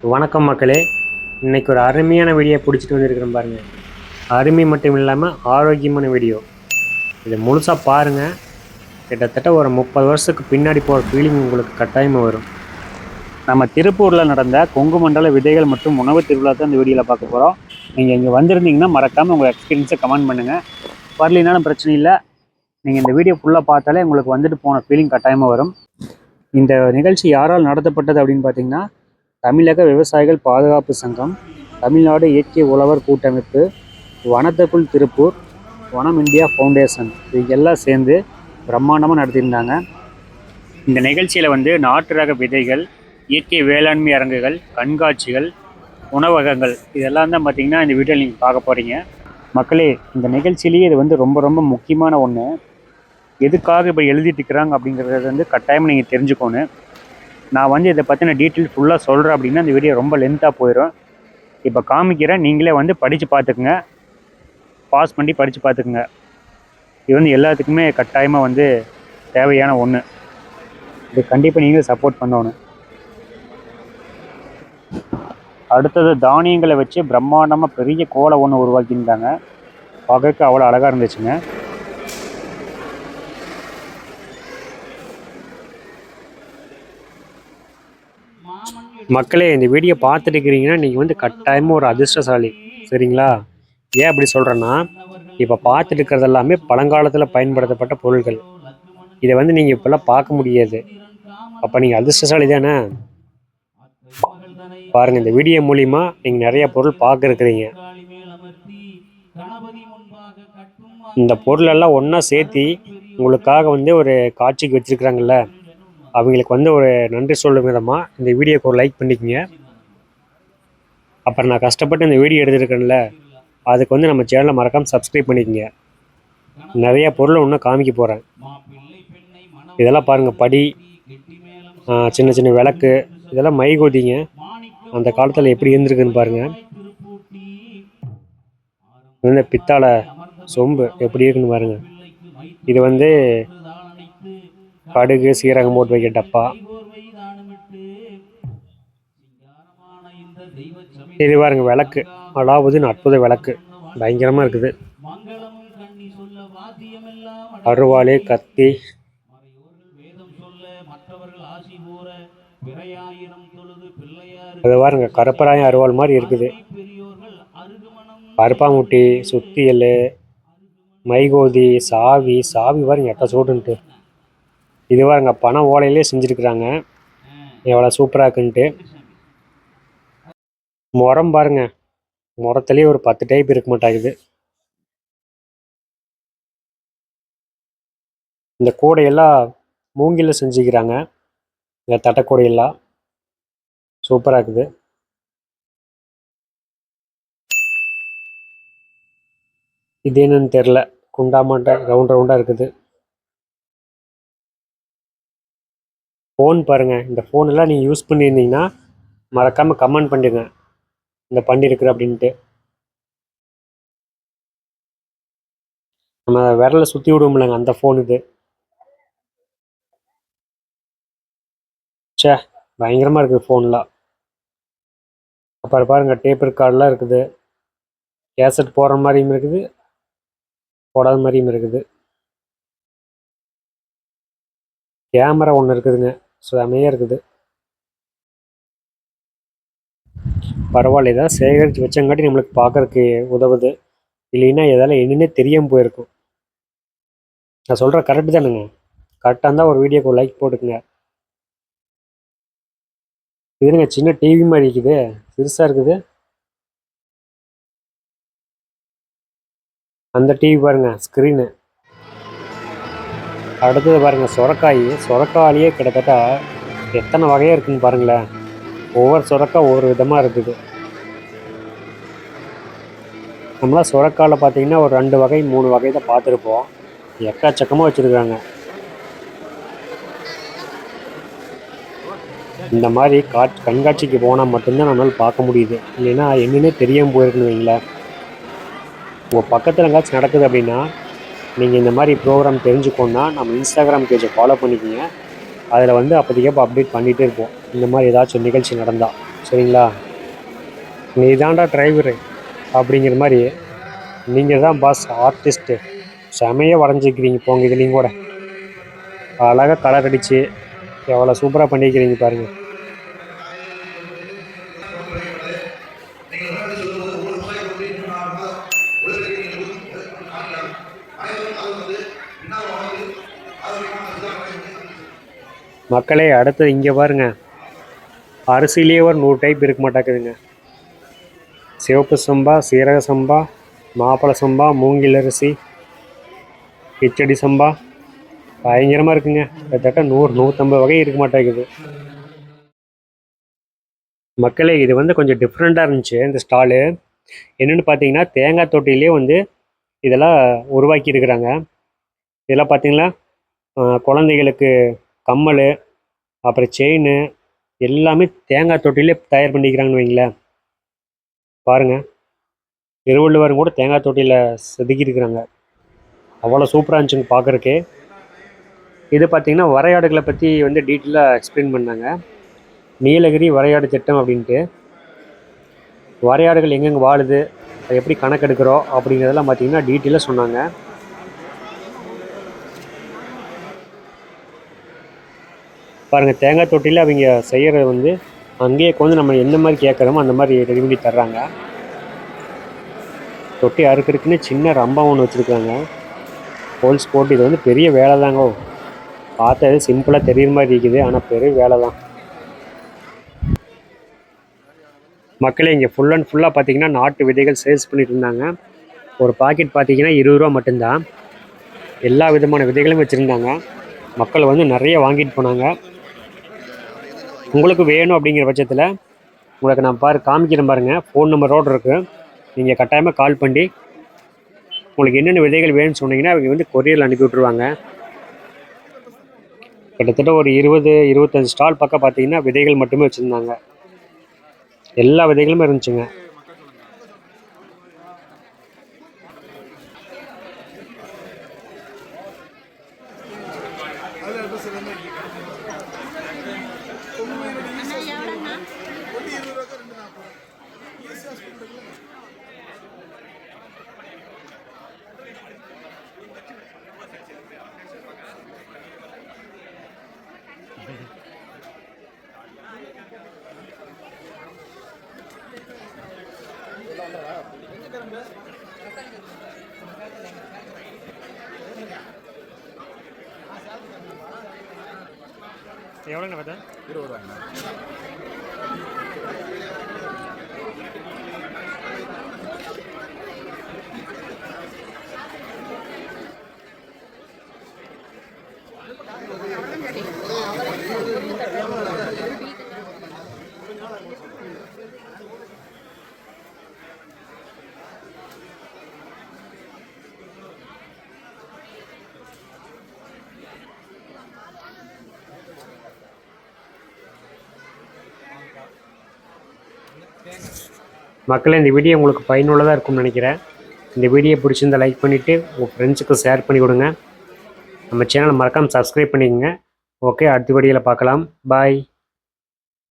வணக்கம் மக்களே. இன்றைக்கி ஒரு அருமையான வீடியோ பிடிச்சிட்டு வந்துருக்கிறேன் பாருங்கள் அருமை மட்டும் இல்லாமல் ஆரோக்கியமான வீடியோ இதை முழுசாக பாருங்கள் கிட்டத்தட்ட ஒரு முப்பது வருஷத்துக்கு பின்னாடி போகிற ஃபீலிங் உங்களுக்கு கட்டாயமாக வரும். நம்ம திருப்பூரில் நடந்த கொங்கு மண்டல விதைகள் மற்றும் உணவு திருவிழா தான் இந்த வீடியோவில் பார்க்க போகிறோம் நீங்கள் இங்கே வந்திருந்தீங்கன்னா மறக்காமல் உங்கள் எக்ஸ்பீரியன்ஸை கமெண்ட் பண்ணுங்கள் வரலினாலும் பிரச்சனை இல்லை. நீங்கள் இந்த வீடியோ ஃபுல்லாக பார்த்தாலே உங்களுக்கு வந்துட்டு போன ஃபீலிங் கட்டாயமாக வரும். இந்த நிகழ்ச்சி யாரால் நடத்தப்பட்டது அப்படின்னு பார்த்தீங்கன்னா தமிழக விவசாயிகள் பாதுகாப்பு சங்கம் தமிழ்நாடு இயற்கை உழவர் கூட்டமைப்பு வனத்தக்குள் திருப்பூர் வனம் இந்தியா ஃபவுண்டேஷன் இது எல்லாம் சேர்ந்து பிரம்மாண்டமாக நடத்தியிருந்தாங்க. இந்த நிகழ்ச்சியில் வந்து நாட்டு ரக விதைகள் இயற்கை வேளாண்மை அரங்குகள் கண்காட்சிகள் உணவகங்கள் இதெல்லாம் தான் பார்த்தீங்கன்னா இந்த வீடியோ நீங்கள் பார்க்க போகிறீங்க மக்களே இந்த நிகழ்ச்சியிலேயே இது வந்து ரொம்ப ரொம்ப முக்கியமான ஒன்று எதுக்காக இப்போ எழுதிட்டு இருக்கிறாங்க அப்படிங்கிறது வந்து கட்டாயம் நீங்கள் தெரிஞ்சுக்கோணும். நான் வந்து இதை பற்றின டீட்டெயில் ஃபுல்லாக சொல்கிறேன் அப்படின்னா இந்த வீடியோ ரொம்ப லென்த்தாக போயிடும் இப்போ காமிக்கிறேன் நீங்களே வந்து படித்து பார்த்துக்குங்க. பாஸ் பண்ணி படித்து பார்த்துக்குங்க. இது வந்து எல்லாத்துக்குமே கட்டாயமாக வந்து தேவையான ஒன்று இது கண்டிப்பாக நீங்கள் சப்போர்ட் பண்ணணும். அடுத்தது தானியங்களை வச்சு பிரம்மாண்டமாக பெரிய கோலை ஒன்று உருவாக்கியிருந்தாங்க. பார்க்க அவ்வளோ அழகாக இருந்துச்சுங்க. மக்களே இந்த வீடியோ பார்த்துட்டு இருக்கிறீங்கன்னா நீங்கள் வந்து கட்டாயமாக ஒரு அதிர்ஷ்டசாலி. சரிங்களா? ஏன் அப்படி சொல்கிறேன்னா இப்போ பார்த்துட்டு இருக்கிறது எல்லாமே பழங்காலத்தில் பயன்படுத்தப்பட்ட பொருட்கள் இதை வந்து நீங்கள் இப்போல்லாம் பார்க்க முடியாது. அப்போ நீங்கள் அதிர்ஷ்டசாலி தானே? பாருங்கள் இந்த வீடியோ மூலிமா நீங்கள் நிறைய பொருள் பார்க்க இருக்கிறீங்க இந்த பொருளெல்லாம் ஒன்றா சேர்த்தி உங்களுக்காக வந்து ஒரு காட்சிக்கு வச்சுருக்குறாங்கல்ல? அவங்களுக்கு வந்து ஒரு நன்றி சொல்லும் விதமாக இந்த வீடியோக்கு ஒரு லைக் பண்ணிக்கோங்க. அப்புறம் நான் கஷ்டப்பட்டு இந்த வீடியோ எடுத்துருக்கேன்ல அதுக்கு வந்து நம்ம சேனலை மறக்காமல் சப்ஸ்கிரைப் பண்ணிக்கங்க. நிறையா பொருளை இன்னும் காமிக்க போகிறேன் இதெல்லாம் பாருங்கள் படி சின்ன சின்ன விளக்கு இதெல்லாம் மைகோதிங்க அந்த காலத்தில் எப்படி இருந்திருக்குன்னு பாருங்கள் இந்த வந்து பித்தாளை சொம்பு எப்படி இருக்குன்னு பாருங்கள் இது வந்து கடுகு சீரகம் போட்டு வைக்க டப்பா. இது பாருங்க விளக்கு. அலாவுதீன் அற்புத விளக்கு. பயங்கரமாக இருக்குது. அருவாளி கத்தி. அது பாருங்க கருப்பராயம் அருவாள் மாதிரி இருக்குது. கருப்பாங்குட்டி சுத்தியல் மைகோதி சாவி சாவி பாருங்க எட்ட சூடுன்ட்டு இது பாருங்க பணம் ஓலையிலே செஞ்சுருக்குறாங்க. எவ்வளோ சூப்பராக இருக்குன்ட்டு. முறம் பாருங்க. முறத்துலேயே ஒரு பத்து டைப் இருக்க மாட்டேங்குது. இந்த கூடையெல்லாம் மூங்கில செஞ்சுக்கிறாங்க. இந்த தட்டக்கூடையெல்லாம். சூப்பராக இருக்குது. இது என்னன்னு தெரில குண்டாமாட்ட ரவுண்ட் ரவுண்டாக இருக்குது. ஃபோன் பாருங்கள் இந்த ஃபோனெல்லாம் நீங்கள் யூஸ் பண்ணியிருந்தீங்கன்னா மறக்காமல் கமெண்ட் பண்ணிடுங்க. இந்த பண்ணியிருக்குற அப்படின்ட்டு. நம்ம விரலை சுற்றி விடுவோம்லங்க அந்த ஃபோன் இது. ச்சே பயங்கரமாக இருக்குது ஃபோன்லாம் அப்புறம் பாருங்கள் டேப் ரெக்கார்டெலாம் இருக்குது. கேசட் போடுற மாதிரியும் இருக்குது. போடாத மாதிரியும் இருக்குது. கேமரா ஒன்று இருக்குதுங்க. செமையாக இருக்குது. பரவாயில்ல ஏதாவது சேகரித்து வச்சங்காட்டி நம்மளுக்கு பார்க்கறதுக்கு உதவுது. இல்லைன்னா எதால என்னன்னே தெரியாமல் போயிருக்கும். நான் சொல்கிற கரெக்டு தானுங்க. கரெக்டாக இருந்தால் ஒரு வீடியோக்கு லைக் போட்டுக்குங்க. இதுங்க சின்ன டிவி மாதிரி இருக்குது. சிறுசாக இருக்குது. அந்த டிவி பாருங்க ஸ்க்ரீனு அடுத்தது பாருங்கள் சுரக்காய். சுரக்காயிலேயே கிட்டத்தட்ட எத்தனை வகையாக இருக்குன்னு பாருங்களேன். ஒவ்வொரு சுரக்காய் ஒவ்வொரு விதமாக இருக்குது. நம்மளாம் சுரக்காயில் பார்த்தீங்கன்னா ஒரு ரெண்டு வகை மூணு வகை தான் பார்த்துருப்போம் எக்கச்சக்கமாக வச்சுருக்காங்க. இந்த மாதிரி கா கண்காட்சிக்கு போனால் மட்டும்தான் நம்மளால் பார்க்க முடியுது. இல்லைன்னா என்னென்னே தெரியாமல் போயிருக்குன்னு வைங்களேன். உங்கள் பக்கத்தில் எங்காச்சும் நடக்குது அப்படின்னா நீங்கள் இந்த மாதிரி ப்ரோக்ராம் தெரிஞ்சுக்கோன்னா நம்ம இன்ஸ்டாகிராம் பேஜை ஃபாலோ பண்ணிக்கோங்க. அதில் வந்து அப்போதைக்கப்போ அப்டேட் பண்ணிகிட்டே இருப்போம். இந்த மாதிரி ஏதாச்சும் நிகழ்ச்சி நடந்தால் சரிங்களா? நீ தான்டா டிரைவரு அப்படிங்கிற மாதிரி நீங்கள் தான் பாஸ் ஆர்டிஸ்ட்டு செமையாக வரைஞ்சிக்கிறீங்க போங்க இதுலேயும் கூட. அழகாக கலர் அடித்து எவ்வளோ சூப்பராக பண்ணிக்கிறீங்க பாருங்கள் மக்களே அடுத்தது இங்கே பாருங்க. அரிசிலேயே ஒரு நூறு டைப் இருக்க மாட்டேங்குதுங்க. சிவப்பு சம்பா சீரக சம்பா மாப்பிள சம்பா மூங்கில் அரிசி கிச்சடி சம்பா. பயங்கரமாக இருக்குங்க. கிட்டத்தட்ட நூறு நூற்றம்பது வகை இருக்க மாட்டேங்குது. மக்களே இது வந்து கொஞ்சம் டிஃப்ரெண்ட்டாக இருந்துச்சு இந்த ஸ்டாலு என்னென்னு பார்த்தீங்கன்னா தேங்காய் தொட்டிலே வந்து இதெல்லாம் உருவாக்கி இருக்கிறாங்க இதெல்லாம் பார்த்தீங்கன்னா குழந்தைகளுக்கு கம்மல் அப்புறம் செயின் எல்லாமே தேங்காய் தொட்டிலே தயார் பண்ணிக்கிறாங்கன்னு வைங்களேன். பாருங்கள் திருவள்ளுவரும் கூட தேங்காய் தொட்டியில் செதுக்கியிருக்கிறாங்க. அவ்வளோ சூப்பராக இருந்துச்சுங்க பார்க்குறக்கே இது பார்த்திங்கன்னா வரையாடுகளை பற்றி வந்து டீட்டெயிலாக எக்ஸ்பிளைன் பண்ணாங்க. நீலகிரி வரையாடு திட்டம் அப்படின்ட்டு. வரையாடுகள் எங்கெங்கே வாழுது அதை எப்படி கணக்கெடுக்கிறோம் அப்படிங்கிறதெல்லாம் பார்த்திங்கன்னா டீட்டெயிலாக சொன்னாங்க. பாருங்கள் தேங்காய் தொட்டியில் அவங்க செய்கிறது வந்து அங்கேயே கொண்டு நம்ம என்ன மாதிரி கேட்குறோமோ அந்த மாதிரி ரெடி பண்ணி தர்றாங்க. தொட்டி அறுக்கிறதுக்குன்னு சின்ன ரம்பம் ஒன்று வச்சுருக்காங்க. ஹோல்ஸ் போட்டு இது வந்து பெரிய வேலை தாங்க பார்த்தது சிம்பிளாக தெரியுற மாதிரி இருக்குது ஆனால் பெரிய வேலை தான் மக்களே இங்கே ஃபுல் அண்ட் ஃபுல்லாக பார்த்தீங்கன்னா நாட்டு விதைகள் சேல்ஸ் பண்ணிட்டு இருந்தாங்க. ஒரு பாக்கெட் பார்த்தீங்கன்னா இருபது ரூபா மட்டும்தான். எல்லா விதமான விதைகளும் வச்சுருந்தாங்க. மக்கள் வந்து நிறைய வாங்கிட்டு போனாங்க. உங்களுக்கு வேணும் அப்படிங்கிற பட்சத்தில் உங்களுக்கு நான் பாரு காமிக்கிறேன் பாருங்கள் ஃபோன் நம்பரோடு இருக்குது நீங்கள் கட்டாயமாக கால் பண்ணி உங்களுக்கு என்னென்ன விதைகள் வேணும்னு சொன்னீங்கன்னா அவங்க வந்து கொரியரில் அனுப்பி விட்ருவாங்க கிட்டத்தட்ட ஒரு இருபது இருபத்தஞ்சி ஸ்டால் பக்கம் பார்த்தீங்கன்னா விதைகள் மட்டுமே வச்சுருந்தாங்க. எல்லா விதைகளுமே இருந்துச்சுங்க. எவ்வளோண்ணா விதை இருபது ரூபாய்ங்க மக்களே இந்த வீடியோ உங்களுக்கு பயனுள்ளதாக இருக்கும்னு நினைக்கிறேன். இந்த வீடியோ பிடிச்சிருந்த லைக் பண்ணிவிட்டு உங்கள் ஃப்ரெண்ட்ஸுக்கு ஷேர் பண்ணி கொடுங்க. நம்ம சேனலை மறக்காமல் சப்ஸ்கிரைப் பண்ணிக்கோங்க. ஓகே அடுத்த வீடியோவில் பார்க்கலாம். பாய்